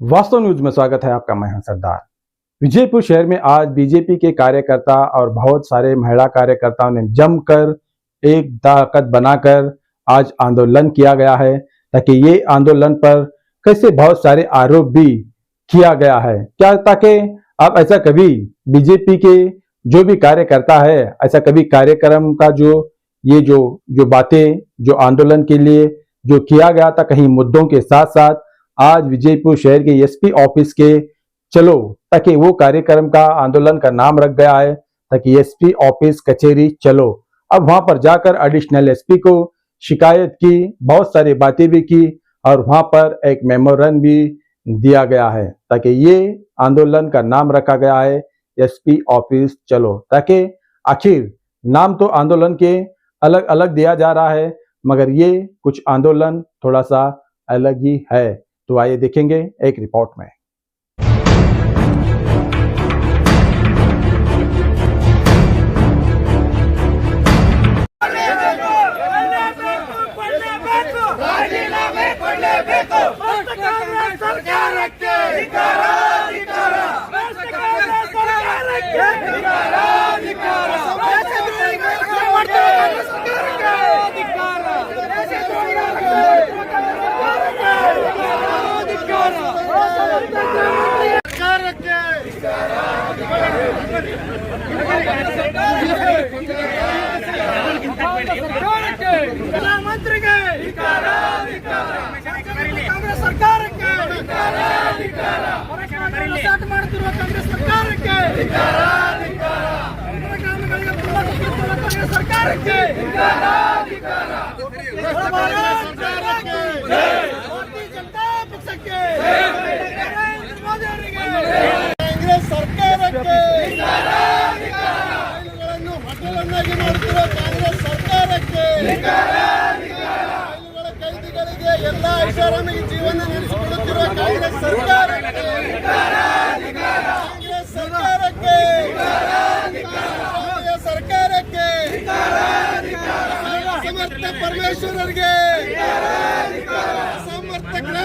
वास्तव न्यूज़ में स्वागत है आपका मैं सरदार। विजयपुर शहर में आज बीजेपी के कार्यकर्ता और बहुत सारे महिला कार्यकर्ताओं ने जमकर एक ताकत बनाकर आज आंदोलन किया गया है, ताकि ये आंदोलन पर कैसे बहुत सारे आरोप भी किया गया है। क्या ताकि आप ऐसा कभी बीजेपी के जो भी कार्यकर्ता है, ऐसा कभी कार्यक्रम का जो, ये जो जो बातें, जो आंदोलन के लिए जो किया गया था, कहीं मुद्दों के साथ साथ आज विजयपुर शहर के एसपी ऑफ़िस के, चलो, ताकि वो कार्यक्रम का आंदोलन का नाम रख गया है, ताकि एसपी ऑफ़िस कचेरी चलो। अब वहाँ पर जाकर एडिशनल एसपी को शिकायत की, बहुत सारी बातें भी की, और वहाँ पर एक मेमोरन भी दिया गया है, ताकि ये आंदोलन का नाम रखा गया है, एसपी ऑफ़िस, चलो। ताकि आखिर नाम तो आंदोलन के अलग अलग दिया जा रहा है, मगर ये कुछ आंदोलन थोड़ा सा अलग ही है। तो आइए देखेंगे एक रिपोर्ट में। ಪ್ರಧಾನಮಂತ್ರಿಗೆ ಕಾಂಗ್ರೆಸ್ ಸರ್ಕಾರಕ್ಕೆ ಸ್ಟಾರ್ಟ್ ಮಾಡುತ್ತಿರುವ ಕಾಂಗ್ರೆಸ್ ಸರ್ಕಾರಕ್ಕೆ ಗ್ರಾಮಗಳಿಗೆ ಸರ್ಕಾರಕ್ಕೆ ಭಾರತೀಯ ಜನತಾ ಪಕ್ಷಕ್ಕೆ ನರೇಂದ್ರ ಮೋದಿ ಅವರಿಗೆ ಕಾಂಗ್ರೆಸ್ ಸರ್ಕಾರಕ್ಕೆ ರೈಲುಗಳನ್ನು ಹೋಟೆಲನ್ನಾಗಿ ಮಾಡುತ್ತಿರುವ ಕಾಂಗ್ರೆಸ್ ಸರ್ಕಾರಕ್ಕೆ ಕೈದಿಗಳಿಗೆ ಎಲ್ಲ ಐಷಾರಾಮಿಗೆ ಜೀವನ ನಡೆಸಿಕೊಡುತ್ತಿರುವ ಕಾಂಗ್ರೆಸ್ ಸರ್ಕಾರಕ್ಕೆ ಕಾಂಗ್ರೆಸ್ ಸರ್ಕಾರಕ್ಕೆ ಸರ್ಕಾರಕ್ಕೆ ಸಮರ್ಥ ಪರಮೇಶ್ವರರಿಗೆ ಸಮರ್ಥ ಗೃಹ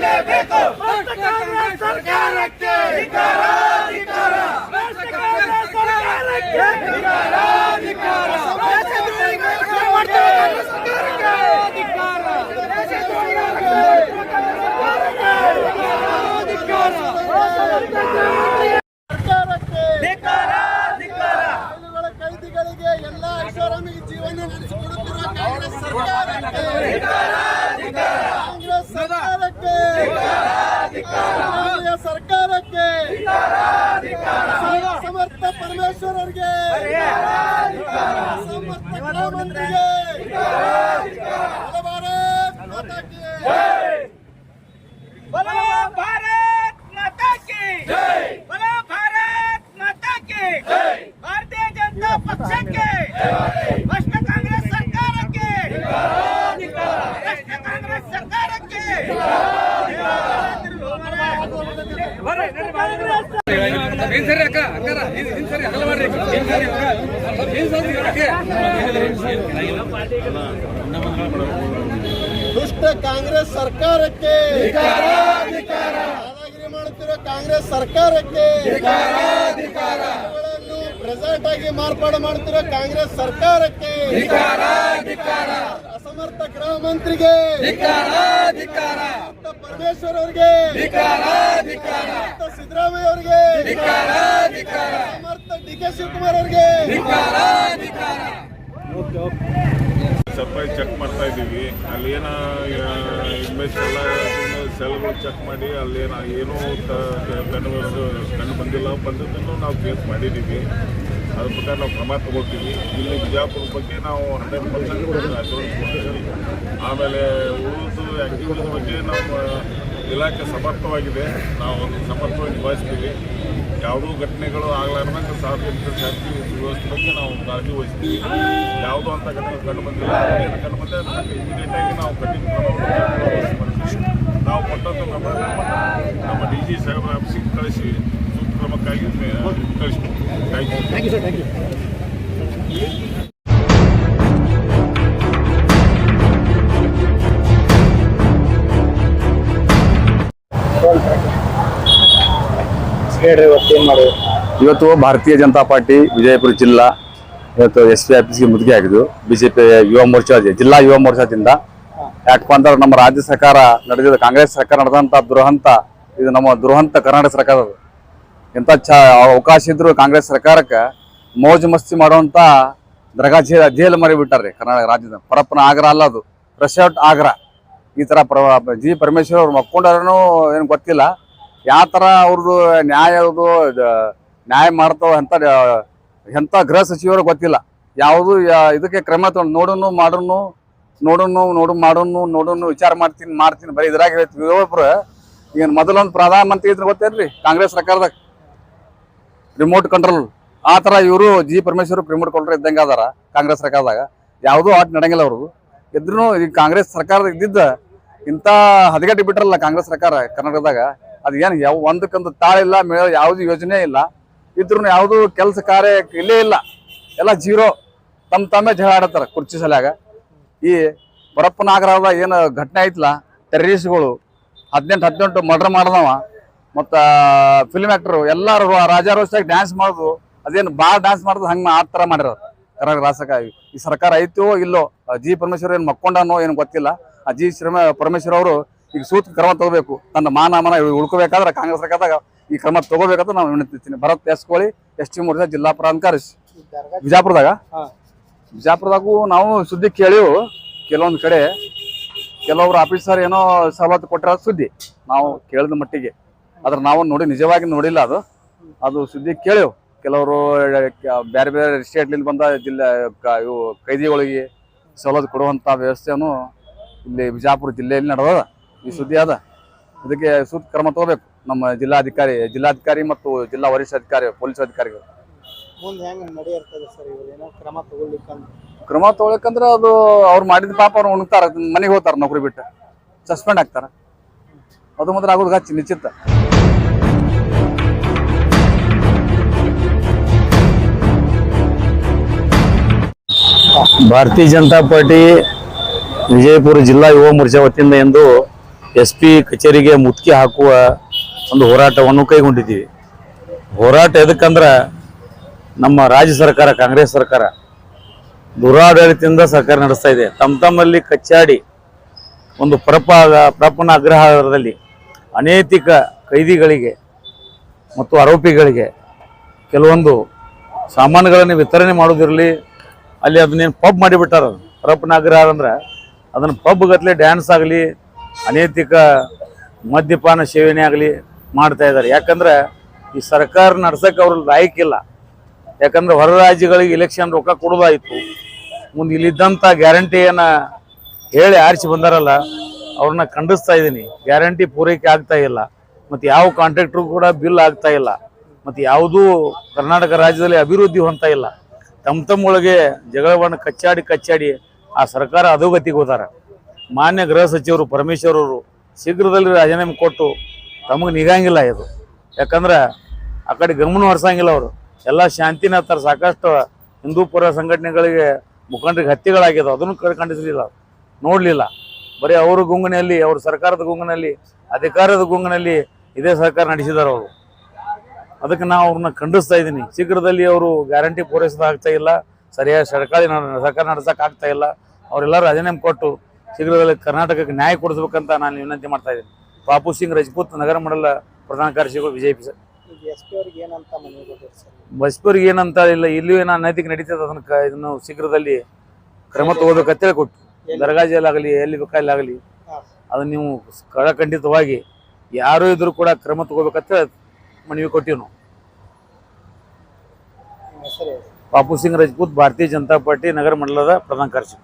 ಮಾಡಲೇಬೇಕು. ಸರ್ಕಾರಕ್ಕೆ. ಧಿಕಾರ ಧಿಕಾರ ಸರ್ಕಾರಕ್ಕೆ. ಧಿಕಾರ ಧಿಕಾರ ಕೈದಿಗಳಿಗೆ ಎಲ್ಲಾ ಐಷಾರಾಮಿ ಜೀವನ ನಡೆಸಿಕೊಡುತ್ತಿರುವ ಕಾಂಗ್ರೆಸ್ ಸರ್ಕಾರಕ್ಕೆ. ಸರ್ಕಾರಕ್ಕೆ ಮೋದಿಯ ಸರ್ಕಾರಕ್ಕೆ ಸಮರ್ಥ ಪರಮೇಶ್ವರರಿಗೆ ಸಮರ್ಥ ಗೃಹ ದುಷ್ಟ ಕಾಂಗ್ರೆಸ್ ಸರ್ಕಾರಕ್ಕೆ. ದಾದಾಗಿರಿ ಮಾಡುತ್ತಿರೋ ಕಾಂಗ್ರೆಸ್ ಸರ್ಕಾರಕ್ಕೆ. ಪ್ರೆಸೆಂಟ್ ಆಗಿ ಮಾರ್ಪಾಡು ಮಾಡುತ್ತಿರೋ ಕಾಂಗ್ರೆಸ್ ಸರ್ಕಾರಕ್ಕೆ. ಅಸಮರ್ಥ ಗೃಹ ಮಂತ್ರಿಗೆ. ಪರಮೇಶ್ವರ್ ಅವರಿಗೆ. ಸಿದ್ದರಾಮಯ್ಯ ಅವರಿಗೆ. ಸಮರ್ಥ ಡಿ ಕೆ ಶಿವಕುಮಾರ್ ಅವರಿಗೆ. ಸಪ್ಲೈ ಚೆಕ್ ಮಾಡ್ತಾ ಇದ್ದೀವಿ. ಅಲ್ಲಿ ಏನ ಇನ್ವೆಸ್ಟ್ ಎಲ್ಲ ಸೆಲ್ಗಳು ಚೆಕ್ ಮಾಡಿ ಅಲ್ಲಿ ಏನೋ ಏನೂ ಕಂಡು ಕಂಡು ಬಂದಿಲ್ಲ ಬಂದದ್ದನ್ನು ನಾವು ಫೇಸ್ ಮಾಡಿದ್ದೀವಿ. ಅದ್ರ ಪ್ರಕಾರ ನಾವು ಕ್ರಮ ತಗೊಳ್ತೀವಿ. ಇಲ್ಲಿ ಬಿಜಾಪುರ ಬಗ್ಗೆ ನಾವು ಹಂಡ್ರೆಡ್ ಪರ್ಸೆಂಟ್ ಅಶ್ಯೂರೆನ್ಸ್ ಕೊಡ್ತೀವಿ ಆಮೇಲೆ ಉಳಿದು ಆ್ಯಕ್ಟಿವಿಟೀಸ್ ಬಗ್ಗೆ ನಮ್ಮ ಇಲಾಖೆ ಸಮರ್ಥವಾಗಿದೆ. ನಾವು ಸಮರ್ಥವಾಗಿ ನಿಭಾಯಿಸ್ತೀವಿ ಯಾವುದೂ ಘಟನೆಗಳು ಆಗಲಾರ್ದಂಗೆ ಸಾರ್ವಜನಿಕ ಶಾಂತಿ ವ್ಯವಸ್ಥೆ ಬಗ್ಗೆ ನಾವು ಕಾಳಜಿ ವಹಿಸ್ತೀವಿ. ಯಾವುದೋ ಅಂತ ಘಟನೆ ಕಂಡು ಬಂದಿಲ್ಲ. ಏನು ಕಂಡು ಬಂದರೆ ಇಮಿಡಿಯೇಟಾಗಿ ನಾವು ಕಠಿಣ ಕ್ರಮವನ್ನು ನಾವು ಕೊಟ್ಟಂಥ ನಮ್ಮ ಡಿ ಜಿ ಸಾಹೇಬರ ಆಫೀಸಿಗೆ ಕಳಿಸಿ ಕ್ರಮಕ್ಕಾಗಿ ಕಳಿಸ್ತೀವಿ ಥ್ಯಾಂಕ್ ಯು ಇವತ್ತು ಭಾರತೀಯ ಜನತಾ ಪಾರ್ಟಿ ವಿಜಯಪುರ ಜಿಲ್ಲಾ ಇವತ್ತು ಎಸ್ ಪಿ ಆಫೀಸ್ಗೆ ಮುದುಗೆ ಆಗಿದ್ದು ಬಿಜೆಪಿ ಯುವ ಮೋರ್ಚಾ ಜಿಲ್ಲಾ ಯುವ ಮೋರ್ಚಾದಿಂದ. ಯಾಕಪ್ಪ ಅಂದ್ರೆ ನಮ್ಮ ರಾಜ್ಯ ಸರ್ಕಾರ ನಡೆದಿದ. ಕಾಂಗ್ರೆಸ್ ಸರ್ಕಾರ ನಡೆದಂತ ದುರಹಂತ ಇದು ನಮ್ಮ ದುರಹಂತ ಕರ್ನಾಟಕ ಸರ್ಕಾರ ಎಂತ ಚ ಅವಕಾಶ ಇದ್ರು ಕಾಂಗ್ರೆಸ್ ಸರ್ಕಾರಕ್ಕೆ ಮೋಜು ಮಸ್ತಿ ಮಾಡುವಂತ ದ್ರಗಾಜಿ ಜೇಲ್ ಮರಿ ಬಿಟ್ಟಾರ್ರಿ ಕರ್ನಾಟಕ ರಾಜ್ಯದ ಪರಪ್ಪನ ಆಗ್ರ ಅಲ್ಲ ಅದು. ರೆಸಾರ್ಟ್ ಆಗ್ರ. ಈ ತರ ಪ್ರ, ಜಿ ಪರಮೇಶ್ವರ್ ಅವ್ರು ಮಕ್ಕೊಂಡಾರನು ಏನು ಗೊತ್ತಿಲ್ಲ. ಯಾವ ತರ ಅವ್ರದ್ದು ನ್ಯಾಯ ನ್ಯಾಯ ಮಾಡ್ತಾವ ಎಂತ ಎಂಥ ಗೃಹ ಸಚಿವರು ಗೊತ್ತಿಲ್ಲ. ಯಾವುದು ಇದಕ್ಕೆ ಕ್ರಮ ತಗೊಂಡು ನೋಡೋನು, ಮಾಡೋನು, ನೋಡೋನು, ನೋಡು, ಮಾಡೋನು, ನೋಡೋನು, ವಿಚಾರ ಮಾಡ್ತೀನಿ ಮಾಡ್ತೀನಿ, ಬರೀ ಇದ್ರಾಗ ಹೇಳ್ತೀವಿ ಒಬ್ರು ಈಗ ಮೊದಲೊಂದು ಪ್ರಧಾನಮಂತ್ರಿ ಇದ್ರೆ ಗೊತ್ತೇನ್ರಿ? ಕಾಂಗ್ರೆಸ್ ಸರ್ಕಾರದಾಗ. ರಿಮೋಟ್ ಕಂಟ್ರೋಲ್ ಆ ತರ ಇವರು ಜಿ ಪರಮೇಶ್ವರ್ ರಿಮೋಟ್ ಕಂಟ್ರೋಲ್ ಇದ್ದಂಗೆ ಅದಾರ, ಕಾಂಗ್ರೆಸ್ ಸರ್ಕಾರದಾಗ. ಯಾವುದೂ ಆಟ ನಡೆಯಂಗಿಲ್ಲ ಅವ್ರದ್ದು ಇದ್ರೂ ಈ ಕಾಂಗ್ರೆಸ್ ಸರ್ಕಾರ ಇದ್ದಿದ್ದ ಇಂಥ ಹದಗೆಟ್ಟು ಬಿಟ್ರಲ್ಲ ಕಾಂಗ್ರೆಸ್ ಸರ್ಕಾರ ಕರ್ನಾಟಕದಾಗ. ಅದು ಏನು ಯಾವ ಒಂದಕ್ಕೊಂದು ತಾಳಿಲ್ಲ ಮೇಳ ಯಾವುದು ಯೋಜನೆ ಇಲ್ಲ. ಇದ್ರೂ ಯಾವುದು ಕೆಲಸ ಕಾರ್ಯ ಇಲ್ಲೇ ಇಲ್ಲ. ಎಲ್ಲ ಜೀರೋ. ತಮ್ಮ ತಮ್ಮೇ ಜಗಳ ಆಡತ್ತಾರ ಕುರ್ಚಿ ಸಲ್ಯಾಗ. ಈ ಪರಪ್ಪನಾಗರದ ಏನು ಘಟನೆ ಐತಲ್ಲ ಟೆರರಿಸ್ಟ್ಗಳು ಹದಿನೆಂಟು ಹದಿನೆಂಟು ಮರ್ಡರ್ ಮಾಡ್ದವ. ಮತ್ತು ಫಿಲ್ಮ್ ಆ್ಯಕ್ಟ್ರು ಎಲ್ಲರೂ ರಾಜಾರೋಷಾಗಿ ಡ್ಯಾನ್ಸ್ ಮಾಡೋದು ಅದೇನು ಭಾಳ ಡ್ಯಾನ್ಸ್ ಮಾಡೋದು ಹಂಗೆ ಆ ಥರ ಮಾಡಿರೋದು ಕರ್ನಾಟಕ ರಾಷ್ಟ್ರಕ್ಕೆ ಈ ಸರ್ಕಾರ ಐತೋ ಇಲ್ಲೋ ಜಿ ಪರಮೇಶ್ವರ್ ಏನು ಮಕ್ಕೊಂಡನೋ ಏನು ಗೊತ್ತಿಲ್ಲ ಆ ಜಿ ಶ್ರಮ ಪರಮೇಶ್ವರ್ ಅವರು ಈಗ ಸೂತ್ ಕ್ರಮ ತಗೋಬೇಕು ತನ್ನ ಮಾನ ಮನ ಉಳ್ಕೋಬೇಕಾದ್ರೆ ಕಾಂಗ್ರೆಸ್ ಸರ್ಕಾರದಾಗ ಈ ಕ್ರಮ ತಗೋಬೇಕಂತ ನಾವು ವಿನಂತಿಸ್ತೀನಿ. Bharat S Koli S T Murthy ಜಿಲ್ಲಾ ಪ್ರಾಧಿಕಾರಿ ಬಿಜಾಪುರದಾಗ ಬಿಜಾಪುರದಾಗೂ ನಾವು ಸುದ್ದಿ ಕೇಳಿವು ಕೆಲವೊಂದು ಕಡೆ. ಕೆಲವೊಬ್ರು ಆಫೀಸರ್ ಏನೋ ಸವಲತ್ತು ಕೊಟ್ಟಿರೋ ಸುದ್ದಿ ನಾವು ಕೇಳಿದ ಮಟ್ಟಿಗೆ. ಆದ್ರೆ ನಾವು ನೋಡಿ ನಿಜವಾಗಿ ನೋಡಿಲ್ಲ ಅದು. ಅದು ಸುದ್ದಿ ಕೇಳಿವು. ಕೆಲವರು ಬೇರೆ ಬೇರೆ ಸ್ಟೇಟ್ಲಿಂದ ಬಂದ ಜಿಲ್ಲೆ ಇವು ಕೈದಿಗಳಿಗೆ ಸವಲತ್ತು ಕೊಡುವಂಥ ವ್ಯವಸ್ಥೆಯನ್ನು ಇಲ್ಲಿ ಬಿಜಾಪುರ ಜಿಲ್ಲೆಯಲ್ಲಿ ನಡೆದದ. ಈ ಸುದ್ದಿ ಅದ ಇದಕ್ಕೆ ಸೂಕ್ತ ಕ್ರಮ ತಗೋಬೇಕು. ನಮ್ಮ ಜಿಲ್ಲಾಧಿಕಾರಿ ಜಿಲ್ಲಾಧಿಕಾರಿ ಮತ್ತು ಜಿಲ್ಲಾ ವರಿಷ್ಠಾಧಿಕಾರಿ ಪೊಲೀಸ್ ಅಧಿಕಾರಿಗಳು. ಮುಂದೆ ಹೆಂಗ್ ನಡೆಯಿರ್ತದೆ ಸರ್ ಏನೋ ಕ್ರಮ ತಗೊಳಕಂದ್ರೆ ಅದು ಅವ್ರು ಮಾಡಿದ ಪಾಪ ಅವ್ರು ಉಣ್ತಾರ ಮನೆಗೆ ಹೋಗ್ತಾರ ನೌಕರಿ ಬಿಟ್ಟು. ಸಸ್ಪೆಂಡ್ ಆಗ್ತಾರ. ಅದು ಮಾತ್ರ ಆಗೋದು ಹಚ್ಚಿ ನಿಶ್ಚಿತ. ಭಾರತೀಯ ಜನತಾ ಪಾರ್ಟಿ ವಿಜಯಪುರ ಜಿಲ್ಲಾ ಯುವ ಮೋರ್ಚಾ ವತಿಯಿಂದ ಎಂದು ಎಸ್ ಪಿ ಕಚೇರಿಗೆ ಮುತ್ತಿಗೆ ಹಾಕುವ ಒಂದು ಹೋರಾಟವನ್ನು ಕೈಗೊಂಡಿದ್ದೀವಿ. ಹೋರಾಟ ಎದಕ್ಕಂದ್ರೆ ನಮ್ಮ ರಾಜ್ಯ ಸರ್ಕಾರ, ಕಾಂಗ್ರೆಸ್ ಸರ್ಕಾರ ದುರಾಡಳಿತದಿಂದ ಸರ್ಕಾರ ನಡೆಸ್ತಾ ಇದೆ. ತಮ್ಮ ತಮ್ಮಲ್ಲಿ ಕಚ್ಚಾಡಿ ಒಂದು ಪ್ರಪಾಗ ಪ್ರಪನ ಅಗ್ರಹಾರದಲ್ಲಿ ಅನೈತಿಕ ಕೈದಿಗಳಿಗೆ ಮತ್ತು ಆರೋಪಿಗಳಿಗೆ ಕೆಲವೊಂದು ಸಾಮಾನುಗಳನ್ನು ವಿತರಣೆ ಮಾಡೋದಿರಲಿ ಅಲ್ಲಿ ಅದನ್ನೇನು ಪಬ್ ಮಾಡಿಬಿಟ್ಟಾರ? ಪರಪ್ಪನ ಅಗ್ರಹಾರ ಅಂದ್ರೆ, ಅದನ್ನು ಪಬ್ ಗತ್ಲೆ ಡ್ಯಾನ್ಸ್ ಆಗಲಿ, ಅನೈತಿಕ ಮದ್ಯಪಾನ ಸೇವನೆ ಆಗಲಿ ಮಾಡ್ತಾ ಇದ್ದಾರೆ ಯಾಕಂದ್ರೆ ಈ ಸರ್ಕಾರ ನಡ್ಸಕ್ಕೆ ಅವ್ರ ಲಾಯಕ್ಕಿಲ್ಲ ಯಾಕಂದ್ರೆ ಹೊರ ರಾಜ್ಯಗಳಿಗೆ ಇಲೆಕ್ಷನ್ ರೊಕ್ಕ ಕೊಡೋದಾಯಿತು. ಮುಂದೆ ಇಲ್ಲಿದ್ದಂಥ ಗ್ಯಾರಂಟಿಯನ್ನ ಹೇಳಿ ಆರಿಸಿ ಬಂದಾರಲ್ಲ, ಅವ್ರನ್ನ ಖಂಡಿಸ್ತಾ ಇದ್ದೀನಿ ಗ್ಯಾರಂಟಿ ಪೂರೈಕೆ ಆಗ್ತಾ ಇಲ್ಲ. ಮತ್ತು ಯಾವ ಕಾಂಟ್ರಾಕ್ಟ್ರು ಕೂಡ ಬಿಲ್ ಆಗ್ತಾ ಇಲ್ಲ. ಮತ್ತು ಯಾವುದೂ ಕರ್ನಾಟಕ ರಾಜ್ಯದಲ್ಲಿ ಅಭಿವೃದ್ಧಿ ಹೊಂತ ಇಲ್ಲ. ತಮ್ಮ ತಮ್ಮೊಳಗೆ ಜಗಳವನ್ನು ಕಚ್ಚಾಡಿ ಕಚ್ಚಾಡಿ ಆ ಸರ್ಕಾರ ಅಧೋಗತಿಗೆ ಹೋದಾರ. ಮಾನ್ಯ ಗೃಹ ಸಚಿವರು ಪರಮೇಶ್ವರ್ ಅವರು ಶೀಘ್ರದಲ್ಲಿ ರಾಜೀನಾಮೆ ಕೊಟ್ಟು ತಮಗೆ ನಿಗಂಗಿಲ್ಲ ಇದು. ಯಾಕಂದ್ರೆ ಆ ಕಡೆ ಗಮನ ಹರಿಸಂಗಿಲ್ಲ ಅವರು. ಎಲ್ಲ ಶಾಂತಿನ ಹತ್ತಾರ ಸಾಕಷ್ಟು ಹಿಂದೂಪುರ ಸಂಘಟನೆಗಳಿಗೆ ಮುಖಂಡರಿಗೆ ಹತ್ಯೆಗಳಾಗ್ಯದ. ಅದನ್ನು ಕಂಡಿಸಲಿಲ್ಲ ನೋಡಲಿಲ್ಲ. ಬರೀ ಅವ್ರ ಗುಂಗಿನಲ್ಲಿ, ಅವ್ರ ಸರ್ಕಾರದ ಗುಂಗಿನಲ್ಲಿ, ಅಧಿಕಾರದ ಗುಂಗಿನಲ್ಲಿ ಇದೇ ಸರ್ಕಾರ ನಡೆಸಿದಾರೆ ಅವರು. ಅದಕ್ಕೆ ನಾವು ಅವ್ರನ್ನ ಖಂಡಿಸ್ತಾ ಇದ್ದೀನಿ. ಶೀಘ್ರದಲ್ಲಿ ಅವರು ಗ್ಯಾರಂಟಿ ಪೂರೈಸೋದಾಗ್ತಾ ಇಲ್ಲ. ಸರಿಯಾದ ಸರ್ಕಾರಿ ಸರ್ಕಾರ ನಡೆಸಕ್ ಆಗ್ತಾ ಇಲ್ಲ. ಅವರೆಲ್ಲರೂ ರಾಜೀನಾಮೆ ಕೊಟ್ಟು ಶೀಘ್ರದಲ್ಲಿ ಕರ್ನಾಟಕಕ್ಕೆ ನ್ಯಾಯ ಕೊಡಿಸ್ಬೇಕಂತ ನಾನು ವಿನಂತಿ ಮಾಡ್ತಾ ಇದ್ದೀನಿ. ಬಾಪು ಸಿಂಗ್ ರಜಪೂತ್ ನಗರ ಮಂಡಲ ಪ್ರಧಾನ ಕಾರ್ಯದರ್ಶಿಗಳು ಬಿಜೆಪಿ ಸರ್. ಬಸ್ಪಿಯವ್ರಿಗೆ ಏನಂತ ಇಲ್ಲ ಇಲ್ಲಿಯೂ ಏನೋ ಅನೈತಿಕ ನಡೀತದೆ ಅದನ್ನ ಇದನ್ನು ಶೀಘ್ರದಲ್ಲಿ ಕ್ರಮ ತಗೋಬೇಕಂತೇಳಿ ಕೊಟ್ಟು ದರ್ಗಾಜಿಯಲ್ಲಾಗಲಿ ಎಲ್ಲಿ ಬೇಕಾಗಲಿ ಆಗಲಿ ಅದನ್ನ ನೀವು ಕಳಖಂಡಿತವಾಗಿ ಯಾರೂ ಇದ್ರೂ ಕೂಡ ಕ್ರಮ ತಗೋಬೇಕಂತ ಮನವಿ ಕೊಟ್ಟಿವಿ ನಾವು. ಬಾಪು ಸಿಂಗ್ ರಜಪೂತ್ ಭಾರತೀಯ ಜನತಾ ಪಾರ್ಟಿ ನಗರ ಮಂಡಲದ ಪ್ರಧಾನ ಕಾರ್ಯದರ್ಶಿ.